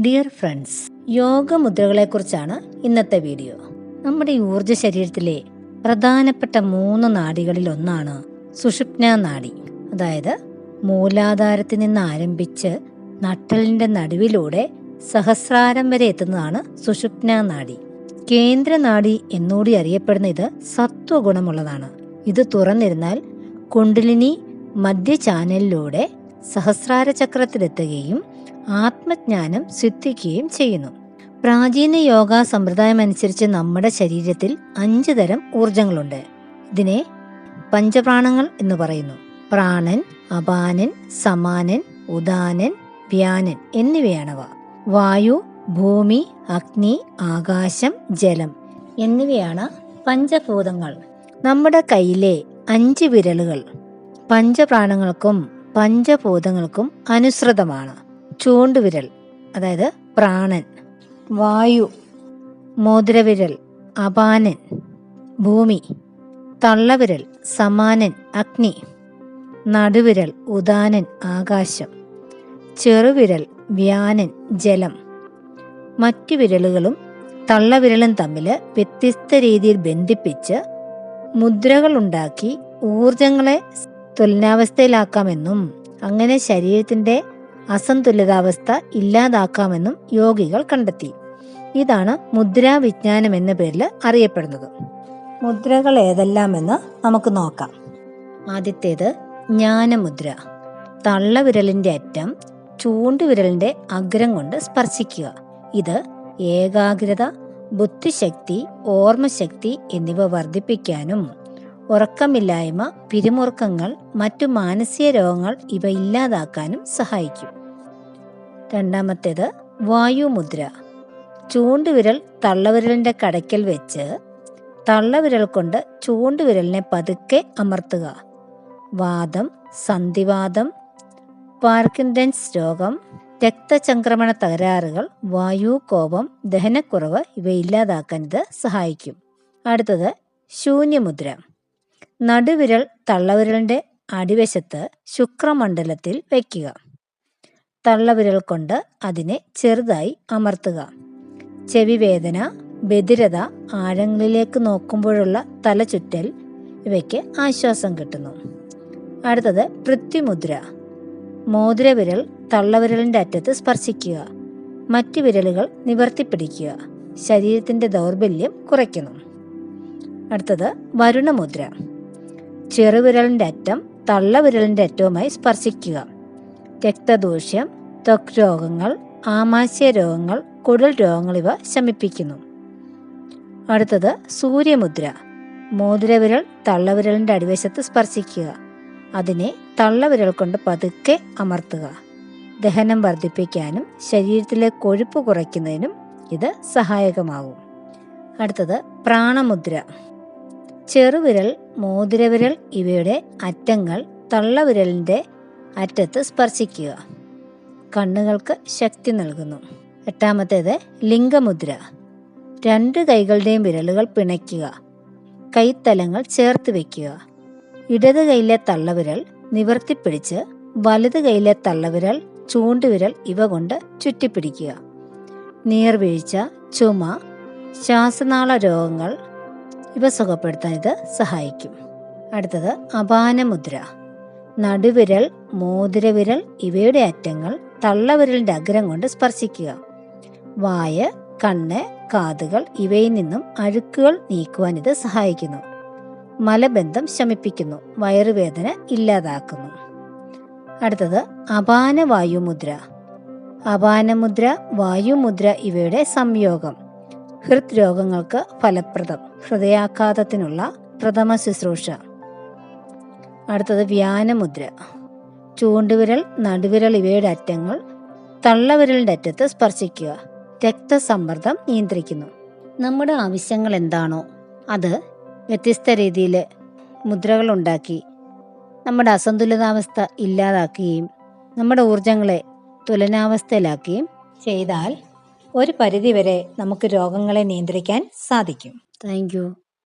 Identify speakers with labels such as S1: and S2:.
S1: Dear friends yoga മുദ്രകളെക്കുറിച്ചാണ് ഇന്നത്തെ video നമ്മുടെ ഈ ഊർജ ശരീരത്തിലെ പ്രധാനപ്പെട്ട മൂന്ന് നാഡികളിൽ ഒന്നാണ് സുഷുപ്ന നാഡി അതായത് മൂലാധാരത്തിൽ നിന്ന് ആരംഭിച്ച് നട്ടലിന്റെ നടുവിലൂടെ സഹസ്രാരം വരെ എത്തുന്നതാണ് സുഷുപ്ന നാഡി കേന്ദ്ര നാഡി എന്നുകൂടി അറിയപ്പെടുന്ന ഇത് സത്വഗുണമുള്ളതാണ്. ഇത് തുറന്നിരുന്നാൽ കുണ്ടലിനി മധ്യ ചാനലിലൂടെ സഹസ്രാര ചക്രത്തിലെത്തുകയും ആത്മജ്ഞാനം സിദ്ധിക്കുകയും ചെയ്യുന്നു. പ്രാചീന യോഗ സമ്പ്രദായം അനുസരിച്ച് നമ്മുടെ ശരീരത്തിൽ അഞ്ച് തരം ഊർജങ്ങളുണ്ട് ഇതിനെ പഞ്ചപ്രാണങ്ങൾ എന്ന് പറയുന്നു. പ്രാണൻ അപാനൻ സമാനൻ ഉദാനൻ വ്യാനൻ എന്നിവയാണവ. വായു ഭൂമി അഗ്നി ആകാശം ജലം എന്നിവയാണ് പഞ്ചഭൂതങ്ങൾ. നമ്മുടെ കയ്യിലെ അഞ്ച് വിരലുകൾ പഞ്ചപ്രാണങ്ങൾക്കും പഞ്ചഭൂതങ്ങൾക്കും അനുസൃതമാണ്. ചൂണ്ടുവിരൽ അതായത് പ്രാണൻ. വായു മോതിരവിരൽ അപാനൻ. ഭൂമി തള്ളവിരൽ സമാനൻ അഗ്നി. നടുവിരൽ ഉദാനൻ ആകാശം. ചെറുവിരൽ വ്യാനൻ ജലം. മറ്റു വിരലുകളും തള്ളവിരലും തമ്മിൽ വ്യത്യസ്ത രീതിയിൽ ബന്ധിപ്പിച്ച് മുദ്രകൾ ഉണ്ടാക്കി ഊർജങ്ങളെ തുലനാവസ്ഥയിലാക്കാമെന്നും അങ്ങനെ ശരീരത്തിന്റെ അസന്തുലിതാവസ്ഥ ഇല്ലാതാക്കാമെന്നും യോഗികൾ കണ്ടെത്തി. ഇതാണ് മുദ്രാവിജ്ഞാനം എന്ന പേരിൽ അറിയപ്പെടുന്നത്. മുദ്രകൾ ഏതെല്ലാമെന്ന് നമുക്ക് നോക്കാം. ആദ്യത്തേത് ജ്ഞാനമുദ്ര. തള്ളവിരലിന്റെ അറ്റം ചൂണ്ടുവിരലിന്റെ അഗ്രം കൊണ്ട് സ്പർശിക്കുക. ഇത് ഏകാഗ്രത ബുദ്ധിശക്തി ഓർമ്മശക്തി എന്നിവ വർദ്ധിപ്പിക്കാനും ഉറക്കമില്ലായ്മ പിരിമുറുക്കങ്ങൾ മറ്റു മാനസിക രോഗങ്ങൾ ഇവ ഇല്ലാതാക്കാനും സഹായിക്കും. രണ്ടാമത്തേത് വായുമുദ്ര. ചൂണ്ടുവിരൽ തള്ളവിരലിന്റെ കടയ്ക്കൽ വെച്ച് തള്ളവിരൽ കൊണ്ട് ചൂണ്ടുവിരലിനെ പതുക്കെ അമർത്തുക. വാദം സന്ധിവാദം പാർക്കിൻഡൻസ് രോഗം രക്തചംക്രമണ തകരാറുകൾ വായു കോപം ദഹനക്കുറവ് ഇവ ഇല്ലാതാക്കാൻ ഇത് സഹായിക്കും. അടുത്തത് ശൂന്യമുദ്ര. നടുവിരൽ തള്ളവിരലിന്റെ അടിവശത്ത് ശുക്രമണ്ഡലത്തിൽ വയ്ക്കുക തള്ളവിരൽ കൊണ്ട് അതിനെ ചെറുതായി അമർത്തുക. ചെവി വേദന ബധിരത ആഴങ്ങളിലേക്ക് നോക്കുമ്പോഴുള്ള തലചുറ്റൽ ഇവയ്ക്ക് ആശ്വാസം കിട്ടുന്നു. അടുത്തത് പൃഥ്വിമുദ്ര. മോതിരവിരൽ തള്ളവിരലിന്റെ അറ്റത്ത് സ്പർശിക്കുക. മറ്റു വിരലുകൾ നിവർത്തിപ്പിടിക്കുക. ശരീരത്തിന്റെ ദൗർബല്യം കുറയ്ക്കുന്നു. അടുത്തത് വരുണമുദ്ര. ചെറുവിരലിന്റെ അറ്റം തള്ളവിരലിന്റെ അറ്റവുമായി സ്പർശിക്കുക. രക്തദൂഷ്യം ത്വക് രോഗങ്ങൾ ആമാശയ രോഗങ്ങൾ കുടൽ രോഗങ്ങൾ ഇവ ശമിപ്പിക്കുന്നു. അടുത്തത് സൂര്യമുദ്ര. മോതിരവിരൽ തള്ളവിരലിന്റെ അടിവശത്ത് സ്പർശിക്കുക. അതിനെ തള്ളവിരൽ കൊണ്ട് പതുക്കെ അമർത്തുക. ദഹനം വർദ്ധിപ്പിക്കാനും ശരീരത്തിലെ കൊഴുപ്പ് കുറയ്ക്കുന്നതിനും ഇത് സഹായകമാകും. അടുത്തത് പ്രാണമുദ്ര. ചെറുവിരൽ മോതിരവിരൽ ഇവയുടെ അറ്റങ്ങൾ തള്ളവിരലിന്റെ അറ്റത്ത് സ്പർശിക്കുക. കണ്ണുകൾക്ക് ശക്തി നൽകുന്നു. എട്ടാമത്തേത് ലിംഗമുദ്ര. രണ്ട് കൈകളുടെയും വിരലുകൾ പിണയ്ക്കുക. കൈത്തലങ്ങൾ ചേർത്ത് വയ്ക്കുക ഇടത് കൈയിലെ തള്ളവിരൽ നിവർത്തിപ്പിടിച്ച് വലത് കൈയിലെ തള്ളവിരൽ ചൂണ്ടുവിരൽ ഇവ കൊണ്ട് ചുറ്റിപ്പിടിക്കുക. നീർവീഴ്ച ചുമ ശ്വാസനാള രോഗങ്ങൾ ഇവ സുഖപ്പെടുത്താൻ ഇത് സഹായിക്കും. അടുത്തത് അപാനമുദ്ര. നടുവിരൽ മോതിരവിരൽ ഇവയുടെ അറ്റങ്ങൾ തള്ളവിരലിന്റെ അഗ്രം കൊണ്ട് സ്പർശിക്കുക. വായ കണ്ണ് കാതുകൾ ഇവയിൽ നിന്നും അഴുക്കുകൾ നീക്കുവാൻ ഇത് സഹായിക്കുന്നു. മലബന്ധം ശമിപ്പിക്കുന്നു വയറുവേദന ഇല്ലാതാക്കുന്നു. അടുത്തത് അപാന വായുമുദ്ര അപാനമുദ്ര വായുമുദ്ര ഇവയുടെ സംയോഗം. ഹൃദ്രോഗങ്ങൾക്ക് ഫലപ്രദം. ഹൃദയാഘാതത്തിനുള്ള പ്രഥമ ശുശ്രൂഷ. അടുത്തത് വ്യാനമുദ്ര. ചൂണ്ടുവിരൽ നടുവിരൽ ഇവയുടെ അറ്റങ്ങൾ തള്ളവിരലിന്റെ അറ്റത്ത് സ്പർശിക്കുക. രക്തസമ്മർദ്ദം നിയന്ത്രിക്കുന്നു. നമ്മുടെ ആവശ്യങ്ങൾ എന്താണോ അത് വ്യത്യസ്ത രീതിയിൽ മുദ്രകൾ ഉണ്ടാക്കി നമ്മുടെ അസന്തുലിതാവസ്ഥ ഇല്ലാതാക്കുകയും നമ്മുടെ ഊർജങ്ങളെ തുലനാവസ്ഥയിലാക്കുകയും ചെയ്താൽ ഒരു പരിധിവരെ നമുക്ക് രോഗങ്ങളെ നിയന്ത്രിക്കാൻ സാധിക്കും. താങ്ക്